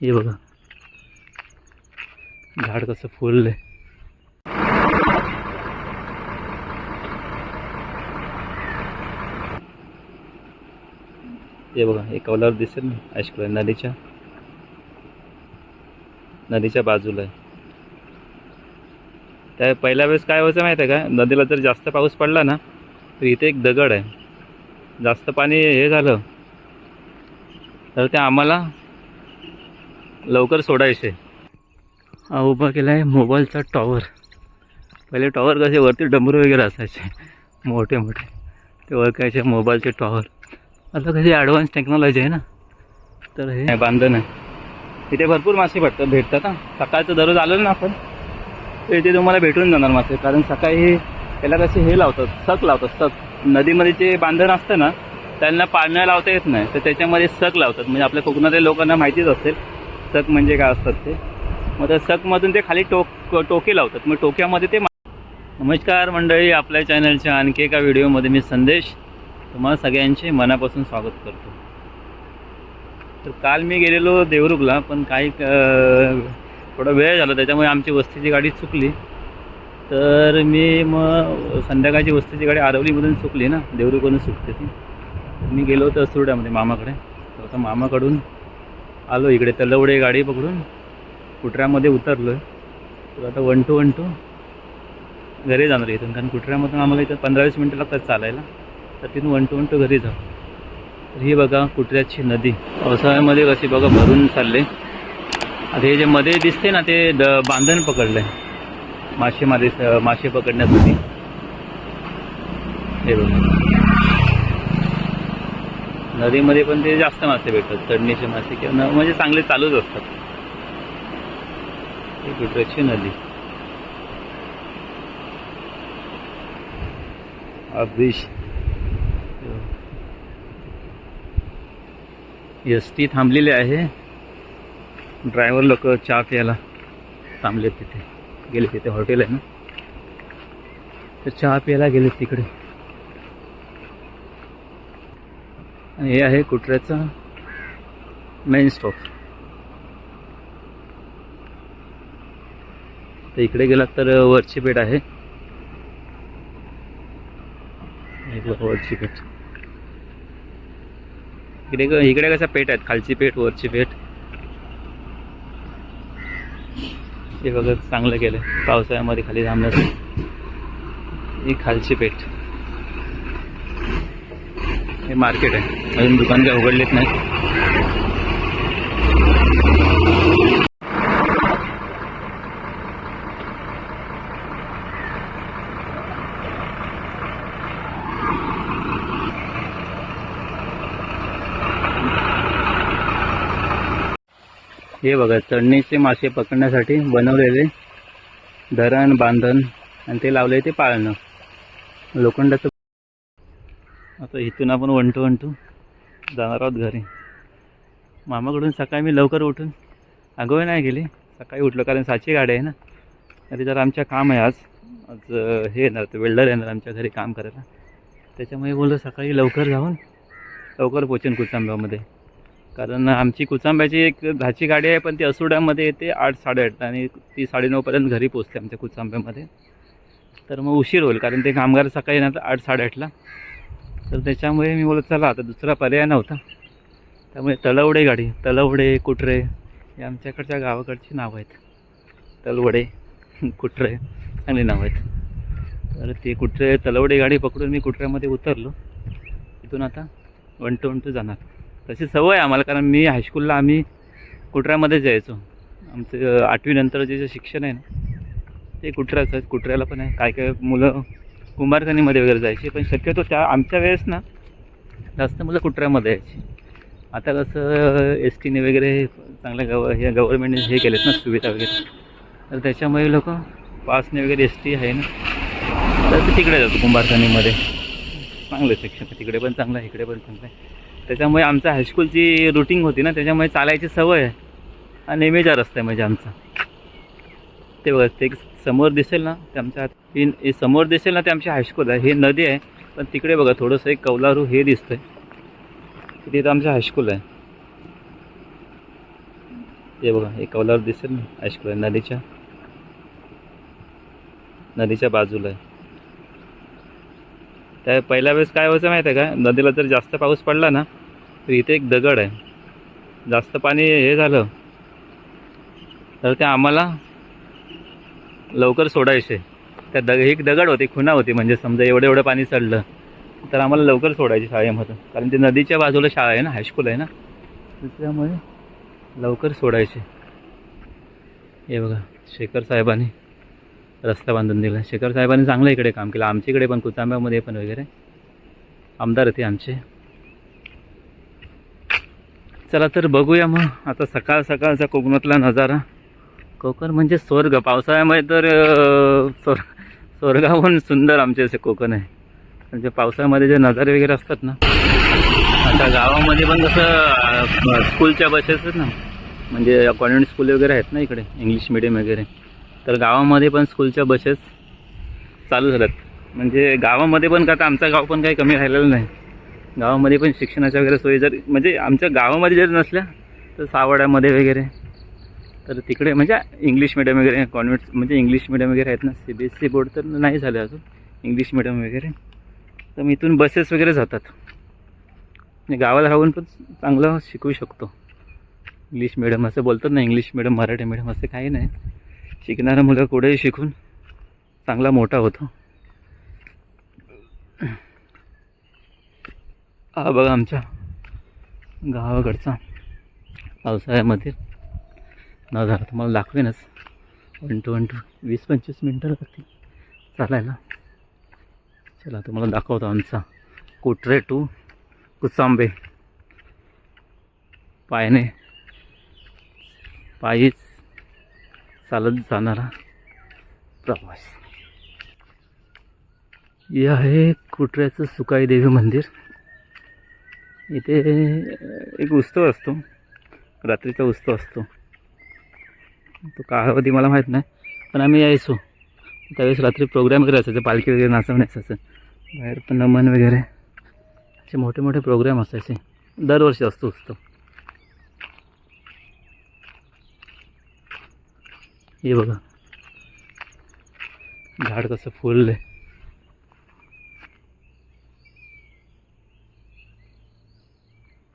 हे बघा. झाड कसं फुललंय. हे बघा एक कौलावर दिसेल ना ऐश्वर्य नदीच्या. नदीच्या बाजूला आहे. त्या पहिल्या वेळेस काय व्हायचं माहिती आहे का? नदीला जर जास्त पाऊस पडला ना तर इथे एक दगड आहे. जास्त पाणी हे झालं. तर ते आम्हाला लवकर सोडायचे. हा उभा केला आहे मोबाईलचा टॉवर पहिले टॉवर कसे वरती डमरू वगैरे असायचे. मोठे मोठे. ते ओळखायचे मोबाईलचे टॉवर आता कशी ॲडव्हान्स टेक्नॉलॉजी आहे ना. तर हे बांधण आहे. इथे भरपूर मासे भेटतात भेटतात ना सकाळचं दररोज आलं ना आपण तर इथे तुम्हाला भेटून जाणार मासे. कारण सकाळी त्याला कसे हे लावतात सक लावतात सक. नदीमध्ये जे बांधण असतं ना त्यांना पाळण्या लावता येत नाही. तर त्याच्यामध्ये सक लावतात. म्हणजे आपल्या कोकणातल्या लोकांना माहितीच असेल. सक म्हणजे काय असतात ते? मग त्या सकमधून ते खाली टोक टोके लावतात. मग टोक्यामध्ये ते नमस्कार मंडळी आपल्या चॅनलच्या आणखी एका व्हिडिओमध्ये मी संदेश तुम्हाला सगळ्यांचे मनापासून स्वागत करतो. तर काल मी गेलेलो देवरुखला पण काही थोडा वेळ झाला त्याच्यामुळे आमची वस्तीची गाडी चुकली. तर मी मग संध्याकाळची वस्तीची गाडी आरवलीमधून चुकली ना देवरुखवरून सुटते ती. मी गेलो होतो सुरड्यामध्ये मामाकडे. तर आता मामाकडून आलो इकडे तलवडे गाडी पकडून कुटऱ्यामध्ये उतरलो तर आता वन टू वन टू घरी जाणार इथून. कारण कुटऱ्यामधून आम्हाला इथं पंधरा वीस मिनटं लागतात चालायला. तर तिथून वन टू वन टू घरी जाऊ. तर ही बघा कुटऱ्याची नदी. पावसाळ्यामध्ये कशी बघा भरून चालले. आता हे जे मध्ये दिसते ना ते द बांधण पकडलं आहे मासेमारी मासे पकडण्यासाठी. हे बघा. नदीमध्ये पण ते जास्त मासे भेटतात चढणीचे मासे किंवा म्हणजे चांगले चालूच असतात. गुजरातची नदी. हा ब्रिज एस टी थांबलेली आहे. ड्रायव्हर लोक चहा प्यायला थांबले तिथे. गेले तिथे हॉटेल आहे ना. तर चहा प्यायला गेले तिकडे आणि हे आहे कुटऱ्याचा मेन स्टॉप तर इकडे गेलात तर वरची पेठ आहे. वरची पेठ इकडे इकडे कशा पेठ आहेत? खालची पेठ वरची पेठ हे बघत चांगलं केलं पावसाळ्यामध्ये खाली थांबण्यासाठी ही खालची पेठ हे मार्केट आहे. अजून दुकान काय उघडलेत नाही हे बघा चढणीचे मासे पकडण्यासाठी बनवलेले धरण बांधण आणि ते लावले ते पाळणं. लोखंडाचं आता इथून आपण वन टू वन टू जाणार आहोत घरी. मामाकडून सकाळी मी लवकर उठून आगोय नाही गेली. सकाळी उठलो कारण साची गाडी आहे ना. तरी जर आमच्या काम आहे आज. आज हे येणार ते वेल्डर येणार आमच्या घरी काम करायला. त्याच्यामुळे बोललो सकाळी लवकर जाऊन लवकर पोचेन कुचांब्यामध्ये. कारण आमची कुचांब्याची एक दहाची गाडी आहे पण ती असुड्यामध्ये येते आठ साडेआठ आणि ती साडेनऊपर्यंत घरी पोचते आमच्या कुचांब्यामध्ये. तर मग उशीर होईल कारण ते कामगार सकाळी येणार आठ साडेआठला. तर त्याच्यामुळे मी बोलत चला आता दुसरा पर्याय नव्हता. त्यामुळे तलवडे गाडी तलवडे कुटरे हे आमच्याकडच्या गावाकडची नावं आहेत. तलवडे कुटरे चांगली नावं आहेत. तर ते कुटरे तलवडे गाडी पकडून मी कुटऱ्यामध्ये उतरलो. तिथून आता वन टू वन टू जाणार. तशी सवय आहे आम्हाला कारण मी हायस्कूलला आम्ही कुटऱ्यामध्येच जायचो. आमचं आठवीनंतर जे शिक्षण आहे ना ते कुटऱ्याचं आहे कुटऱ्याला पण आहे. काय काय मुलं कुंभारखानीमध्ये वगैरे जायची. पण शक्यतो त्या आमच्या वेळेस ना जास्त मुलं कुटऱ्यामध्ये यायची. आता कसं एस टीने वगैरे चांगल्या गव हे गव्हर्मेंटने हे केलेत ना सुविधा वगैरे. तर त्याच्यामुळे लोक पासने वगैरे एस टी आहे ना तर ते तिकडे जातो कुंभारखानीमध्ये. चांगलं शिक्षण तिकडे पण चांगलं आहे इकडे पण चांगलं आहे. त्याच्यामुळे आमचं हायस्कूलची रुटीन होती ना त्याच्यामुळे चालायची सवय आहे. आणि नेहमीचा रस्ता आहे म्हणजे आमचा. ते बघा ते एक समोर दिसेल ना ते आमच्या ही हे समोर दिसेल ना ते आमची हायस्कूल आहे. हे नदी आहे पण तिकडे बघा थोडंसं एक कौलारू हे दिसतं आहे तिथे आमचं हायस्कूल आहे. हे बघा हे कौलारू दिसेल ना ऐश्वर्या नदीच्या नदीच्या बाजूला आहे. त्या पहिल्या वेळेस काय व्हायचं माहिती आहे का? नदीला जर जास्त पाऊस पडला ना तर इथे एक दगड आहे. जास्त पाणी हे झालं. तर ते आम्हाला लवकर सोडायचे. त्या दग एक दगड होती खुणा होती म्हणजे समजा एवढं एवढं पाणी चढलं तर आम्हाला लवकर सोडायची शाळेमधून. कारण ते नदीच्या बाजूला शाळा आहे ना हायस्कूल आहे ना? तर त्यामुळे लवकर सोडायचे. हे बघा शेखर साहेबांनी रस्ता बांधून दिला. शेखर साहेबांनी चांगलं इकडे काम केलं. आमच्या इकडे पण कुचांब्यामध्ये पण वगैरे आमदार होते आमचे. चला तर बघूया मग. आता सकाळ सकाळचा कोकणातला नजारा. कोकण म्हणजे स्वर्ग. पावसाळ्यामध्ये तर अं, स्वर स्वर्गाहून सुंदर आमचे असे कोकण आहे. म्हणजे पावसाळ्यामध्ये जे नजारे वगैरे असतात ना आता गावामध्ये पण कसं स्कूलच्या बसेस आहेत ना म्हणजे कॉन्व्हेंट स्कूल वगैरे आहेत ना इकडे इंग्लिश मिडियम वगैरे तर गावामध्ये पण स्कूलच्या बसेस चालू झाल्यात. म्हणजे गावामध्ये पण का आता आमचं गाव पण काही कमी राहिलेलं नाही. गावामध्ये पण शिक्षणाच्या वगैरे सोयी जर म्हणजे आमच्या गावामध्ये जर नसल्या तर सावड्यामध्ये वगैरे तर तिकडे म्हणजे इंग्लिश मिडियम वगैरे कॉन्व्हेंट म्हणजे इंग्लिश मिडियम वगैरे आहेत ना C B S C board तर नाही झालं अजून. इंग्लिश मिडियम वगैरे. तर मग इथून बसेस वगैरे जातात. म्हणजे गावाला राहून पण चांगलं शिकू शकतो. इंग्लिश मिडियम असं बोलतात ना इंग्लिश मिडियम मराठी मिडियम असं काही नाही. शिकणारा मुलं कुठेही शिकून चांगला मोठा होतो. हा बघा आमच्या गावाकडचा पावसाळ्यामध्ये नजारा तुम्हाला दाखवेनच. वन टू वन टू वीस पंचवीस मिनटं लागतील. चालायला. चला तुम्हाला दाखवतो आमचा कुटरे टू कुचांबे पायने पायीच चालत जाणारा प्रवास. हे आहे कुटऱ्याचं सुकाई देवी मंदिर. इथे एक उत्सव असतो. रात्रीचा उत्सव असतो. तो काळावधी मला माहीत नाही. पण आम्ही यायचो. त्यावेळेस रात्री प्रोग्राम वगैरे असायचं पालखी वगैरे नाचवण्याचं असायचं. बाहेर पण नमन वगैरे. असे मोठे मोठे प्रोग्राम असायचे. दरवर्षी असतो असतो हे बघा. झाड कसं फुललं आहे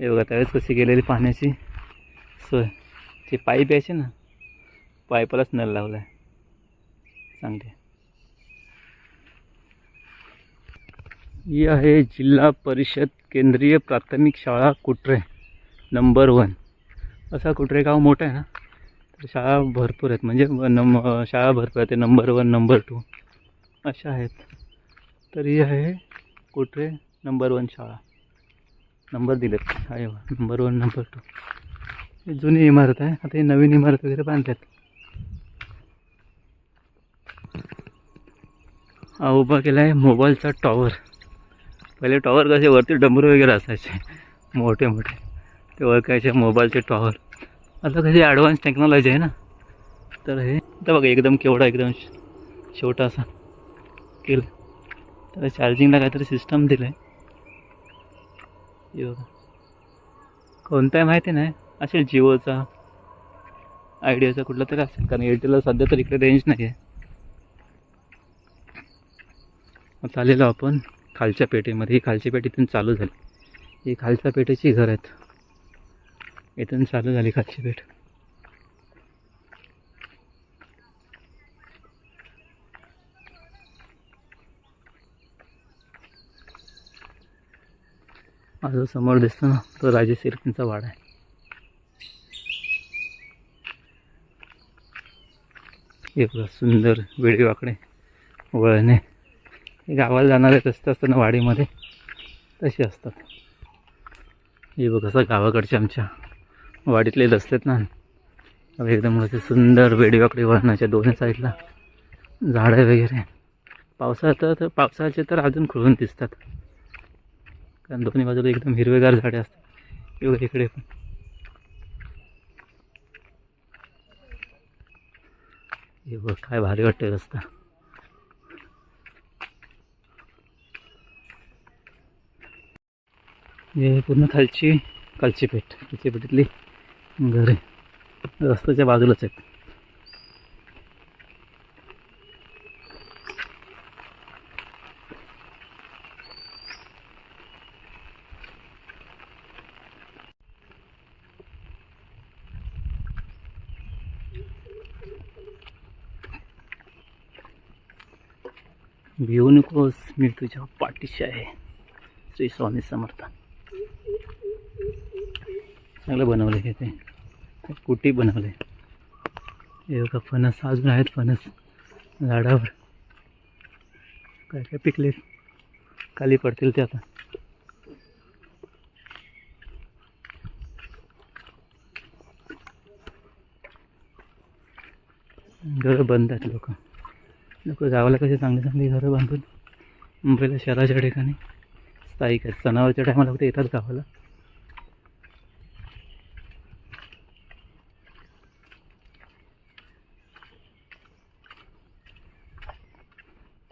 हे बघा त्यावेळेस कशी गेलेली पाण्याची सोय. ते पाईप यायचे ना पायपालाच नळ लावला आहे चांगले ही आहे जिल्हा परिषद केंद्रीय प्राथमिक शाळा कुटरे नंबर वन. असा कुटरे गाव मोठा आहे ना तर शाळा भरपूर आहेत. म्हणजे नम शाळा भरपूर आहेत. नंबर वन नंबर टू अशा आहेत. तर ही आहे कुटरे नंबर वन शाळा. नंबर दिलेत. आहे नंबर वन नंबर टू. ही जुनी इमारत आहे. आता ही नवीन इमारत वगैरे बांधल्यात हा उभा केला आहे मोबाईलचा टॉवर. पहिले टॉवर कसे वरती डमरू वगैरे असायचे. मोठे मोठे. ते ओळखायचे मोबाईलचे टॉवर. आता कशी ॲडव्हान्स टेक्नॉलॉजी आहे ना. तर हे तर बघा एकदम केवढा एकदम श- छोटासा केलं तर चार्जिंगला काहीतरी सिस्टम दिलं आहे बघा. कोणता आहे माहिती नाही. असेल जिओचा आयडियाचा कुठला तरी असेल. कारण एअरटेलला सध्या तर इकडे रेंज नाही आहे आता आलेलो आपण खालच्या पेठेमध्ये. ही खालची पेठ इथून चालू झाली. ही खालच्या पेठेची घर आहेत. इथून चालू झाली खालची पेठ. माझं समोर दिसतो ना तो राजे सिरकींचा वाडा आहे. एक सुंदर वेळी वाकडे वळणे. गावाला जाणारे रस्ते असतात ना वाडीमध्ये. तसे असतात. हे बघ कसं गावाकडच्या आमच्या वाडीतले रस्ते आहेत ना. एकदम असे सुंदर वेडीवाकडे वळणाच्या दोन्ही साईडला झाडं वगैरे. पावसाळ्यात तर पावसाळ्याचे तर अजून खुळून दिसतात. कारण दोन्ही बाजूला एकदम हिरवेगार झाडे असतात. एवढं इकडे पण. हे बघ काय भारी वाटते रस्ता. हे पूर्ण खालची कालची पेठ खालची पेठीतली घर आहे रस्त्याच्या बाजूलाच आहेत. भिवू मी तुझ्या पाठीशी आहे श्री स्वामी समर्थ. चांगलं बनवलं आहे ते. कुटी बनवले हे बघा फणस. अजून आहेत फणस. झाडावर. काय काय पिकले खाली पडतील ते आता. घरं बंद आहेत लोक. लोक गावाला कसे चांगली चांगली घरं बांधून मुंबईला शहराच्या ठिकाणी स्थायिक आहेत. सणावरच्या टायमाला फक्त येतात गावाला.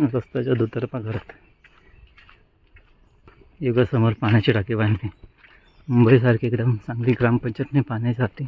रस्त्याच्या दुतर्फा घरात युगासमोर पाण्याची टाकी बांधली. मुंबईसारखी एकदम चांगली ग्रामपंचायतने पाण्यासाठी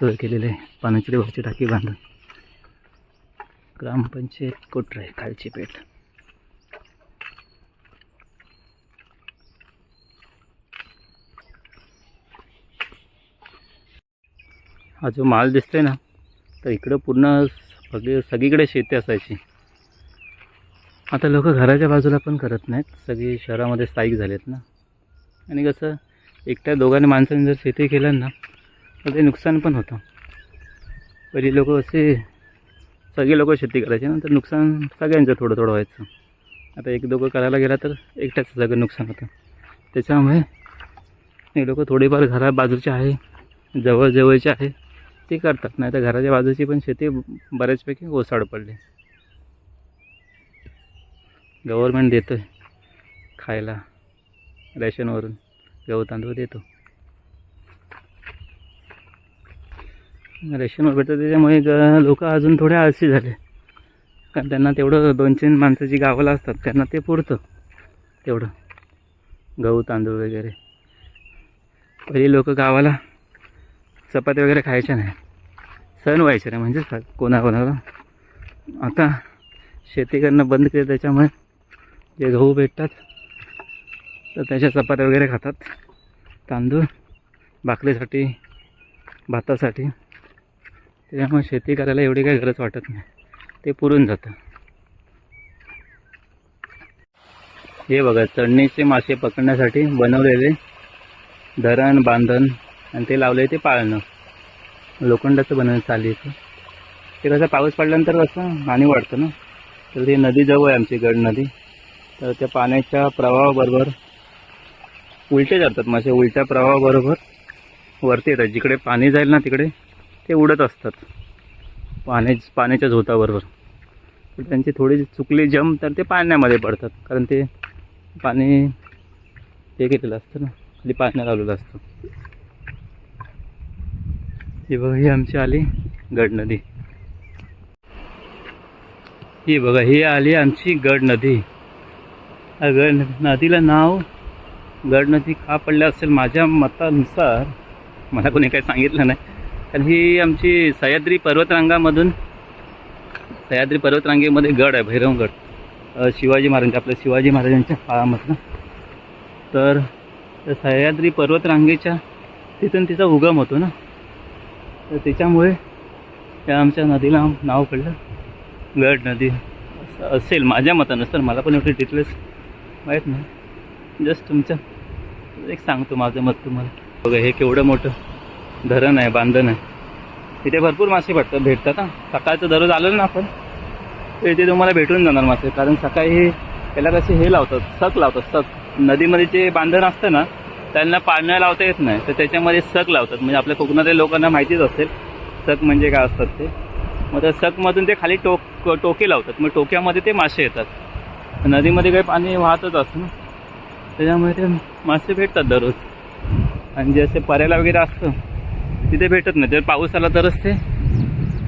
सोय केलेली आहे. पाण्याची वरची टाकी बांधून. ग्रामपंचायत कोटराय खालची पेठ. हा जो माल दिसतोय ना तर इकडं पूर्ण सगळी सगळीकडे शेती असायची. आता लोक घराच्या बाजूला पण करत नाहीत. सगळी शहरामध्ये स्थायिक झालेत ना. आणि कसं एकट्या दोघांनी माणसाने जर शेती केलं ना तर ते नुकसान पण होतं. पहिली लोक असे सगळे लोक शेती करायचे ना तर नुकसान सगळ्यांचं थोडं थोडं व्हायचं. आता एक दोघं करायला गेला तर एकट्याच सगळं नुकसान होतं. त्याच्यामुळे हे लोक थोडेफार घरा बाजूचे आहे जवळजवळचे आहे ते करतात. नाही तर घराच्या बाजूची पण शेती बऱ्याचपैकी ओसाड पडली. गव्हर्मेंट देतो आहे खायला रेशनवरून गहू तांदूळ देतो. रेशनवर भेटतं त्याच्यामुळे ग लोक अजून थोडे आळशी झाले. कारण त्यांना तेवढं दोन तीन माणसाची गावाला असतात त्यांना ते पुरतं तेवढं. गहू तांदूळ वगैरे. पहिली लोक गावाला चपाती वगैरे खायच्या नाही. सण व्हायचे नाही म्हणजेच कोणाकोणाला. आता शेती करणं बंद केलं त्याच्यामुळे जे गहू भेटतात तर त्याच्या चपात्या वगैरे खातात. तांदूळ भाकरीसाठी भातासाठी. त्याच्यामुळे शेती करायला एवढी काही गरज वाटत नाही. ते पुरून जातं. हे बघा चढणीचे मासे पकडण्यासाठी बनवलेले धरण बांधण आणि ते लावले ते पाळणं. लोखंडाचं बनवणं चालू इथं. ते कसं पाऊस पडल्यानंतर कसं पाणी वाढतं ना. तर ती नदी जवळ आहे आमची गड नदी. तर त्या पाण्याच्या प्रवाहाबरोबर उलटे जातात. मासे उलट्या प्रवाहाबरोबर वरती येतात. जिकडे पाणी जाईल ना तिकडे ते उडत असतात. पाण्या पाण्याच्या झोताबरोबर. तर त्यांची थोडी चुकली जम तर ते पाण्यामध्ये पडतात. कारण ते पाणी हे केलेलं असतं ना. खाली पाण्यात लावलेलं असतं. ही बघा ही आमची आली गड नदी. ही बघा ही आली आमची गड नदी. गड नदीला नाव गड नदी का पडलं असेल माझ्या मतानुसार मला कोणी काही सांगितलं नाही. कारण ही आमची सह्याद्री पर्वतरांगामधून सह्याद्री पर्वतरांगेमध्ये गड आहे भैरवगड शिवाजी महाराज आपल्या शिवाजी महाराजांच्या काळामधलं तर सह्याद्री पर्वतरांगेच्या तिथून तिचा उगम होतो ना. तर त्याच्यामुळे त्या आमच्या नदीला नाव पडलं गड नदी. असं असेल माझ्या मतानुसार मला पण एवढे डिटेल्स माहीत नाही जस्ट तुमचं. एक सांगतो माझं मत तुम्हाला. बघा हे केवढं मोठं धरण आहे बांधण आहे. तिथे भरपूर मासे भेटतात भेटतात हां. सकाळचं दररोज आलं ना आपण तर इथे तुम्हाला भेटून जाणार मासे. कारण सकाळी हे त्याला कसे हे लावतात सक लावतात सक. नदीमध्ये जे बांधण असतं ना त्यांना पाळणं लावता येत नाही. तर त्याच्यामध्ये सक लावतात. म्हणजे आपल्या कोकणातल्या लोकांना माहितीच असेल सक म्हणजे काय असतात ते. मग त्या सकमधून ते खाली टोक टोके लावतात. मग टोक्यामध्ये ते मासे येतात. नदीमध्ये काही पाणी वाहतच असतं ना. त्याच्यामुळे ते मासे भेटतात दररोज. आणि जे असे पर्याला वगैरे असतं तिथे भेटत नाही. तर पाऊस आला तरच ते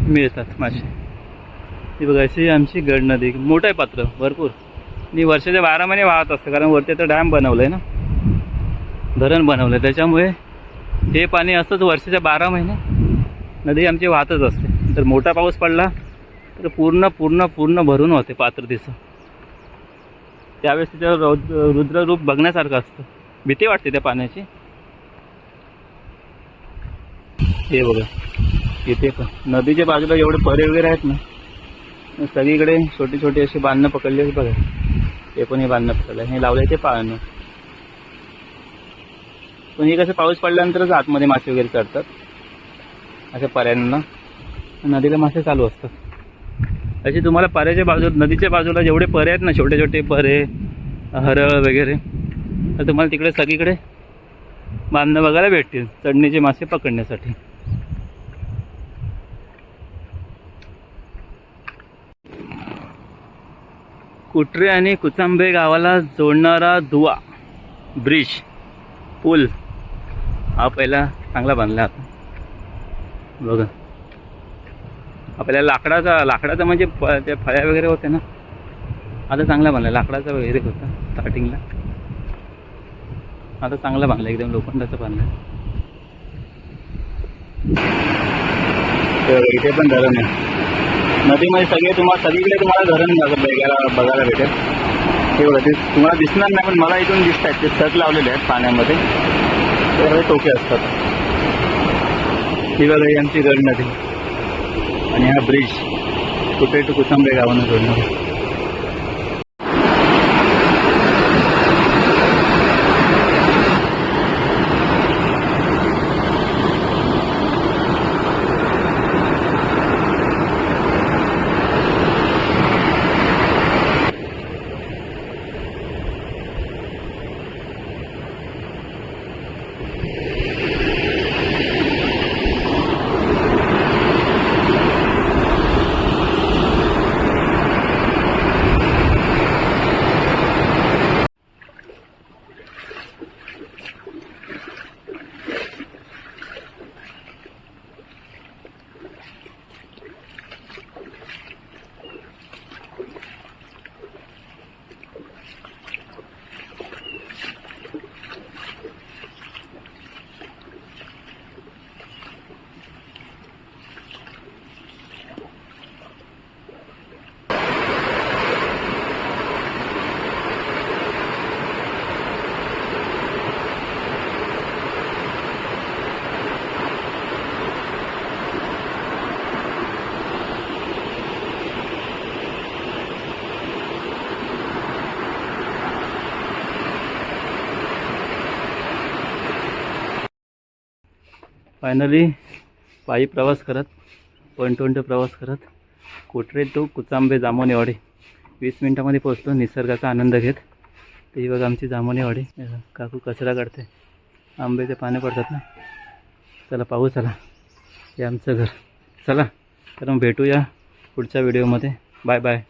मिळतात मासे. ती बघा अशी आमची गड नदी मोठं आहे पात्र भरपूर. आणि वर्षाच्या बारा महिने वाहत असतं कारण वरती आता डॅम बनवलं आहे ना. धरण बनवलं आहे त्याच्यामुळे हे पाणी असंच वर्षाच्या बारा महिने नदी आमची वाहतच असते. जर मोठा पाऊस पडला तर पूर्ण पूर्ण पूर्ण भरून होते पात्र तिचं त्यावेळेस तिथं रौद्र रुद्ररूप बघण्यासारखं असतं. भीती वाटते त्या पाण्याची. हे बघा. इथे पण नदीच्या बाजूला एवढे परे वगैरे आहेत ना सगळीकडे छोटी छोटी अशी बांधणं पकडली बघा. ते पण हे बांधणं पकडलं हे लावलंय ते पाळणं. पण हे कसं पाऊस पडल्यानंतरच आतमध्ये मासे वगैरे चढतात. अशा पर्यांना नदीला मासे चालू असतात. असे तुम्हाला पर्याच्या बाजू नदीच्या बाजूला जेवढे परे आहेत ना छोटे छोटे परे हरळ वगैरे तर तुम्हाला तिकडे सगळीकडे बांधणं बघायला भेटतील चढणीचे मासे पकडण्यासाठी. कुटरे आणि कुचांबे गावाला जोडणारा दुवा ब्रिज पूल हा पहिला चांगला बांधला आता. बघा. आपल्या लाकडाचा लाकडाचा म्हणजे फ त्या फळ्या वगैरे होत्या ना? आता चांगला बांधला लाकडाचा वगैरे होता स्टार्टिंगला आता चांगला बांधला एकदम लोखंडाचा बांधला तर इथे पण धरण आहे नदीमध्ये सगळे तुम्हाला सगळीकडे तुम्हाला धरण बघायला बघायला भेटेल. हे बघा ते तुम्हाला दिसणार नाही पण मला इथून दिसत आहेत ते सट लावलेले आहेत पाण्यामध्ये. ते टोके असतात. ही बघा आमची गड नदी. आणि हा ब्रिज कुठे टू कुसंबे गावानं फायनली पायी प्रवास करत वन ट्वेंटी प्रवास करत कोटरे तो कुचांबे जामोनेवाडी. वीस मिनटामध्ये पोहोचलो निसर्गाचा आनंद घेत. ते बघा आमची जामोनेवाडी. काकू कचरा काढते. आंब्याचे पाने पडतात ना. चला पाहू चला. हे आमचं घर. चला तर मग भेटूया पुढच्या व्हिडिओमध्ये बाय बाय